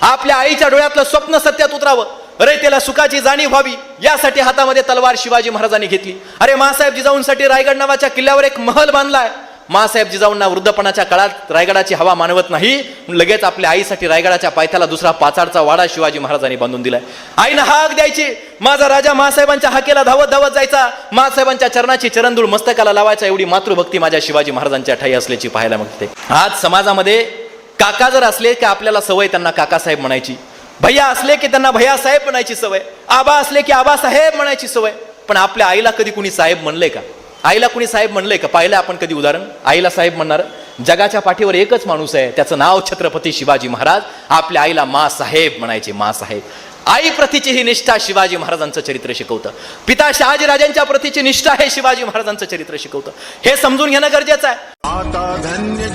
आपल्या आईच्या डोळ्यातलं स्वप्न सत्यात उतरावं. अरे त्याला सुखाची जाणीव व्हावी. यासाठी हातामध्ये तलवार शिवाजी महाराजांनी घेतली. अरे मासाहेब जिजाऊंसाठी रायगड नावाच्या किल्ल्यावर एक महल बांधलाय. मासाहेब जिजाऊंना वृद्धपणाच्या काळात रायगडाची हवा मानवत नाही. लगेच आपल्या आईसाठी रायगडाच्या पायथ्याला दुसरा पाचाडचा वाडा शिवाजी महाराजांनी बांधून दिलाय. आईनं हाक द्यायची. माझा राजा महासाहेबांच्या हाकेला धावत धावत जायचा. महासाहेबांच्या चरणाची चरणधूळ मस्तकाला लावायचा एवढी मातृभक्ती माझ्या शिवाजी महाराजांच्या ठाई असल्याची पाहायला मिळते. आज समाजामध्ये काका जर असले की आपल्याला सवय त्यांना काकासाहेब म्हणायची. भैया असले की त्यांना भैया साहेब म्हणायची सवय. आबा असले की आबा साहेब म्हणायची सवय. पण आपल्या आईला कधी कुणी साहेब म्हणले का? आईला कुणी साहेब म्हणले का? पाहिलं आपण कधी उदाहरण? आईला साहेब म्हणणार जगाच्या पाठीवर एकच माणूस आहे त्याचं नाव छत्रपती शिवाजी महाराज आपल्या आईला मा साहेब म्हणायचे मा साहेब आई प्रतीची ही निष्ठा शिवाजी महाराजांचं चरित्र शिकवतं. पिता शहाजीराजांच्या प्रतीची निष्ठा हे शिवाजी महाराजांचं चरित्र शिकवतं. हे समजून घेणं गरजेचं आहे. आता धन्य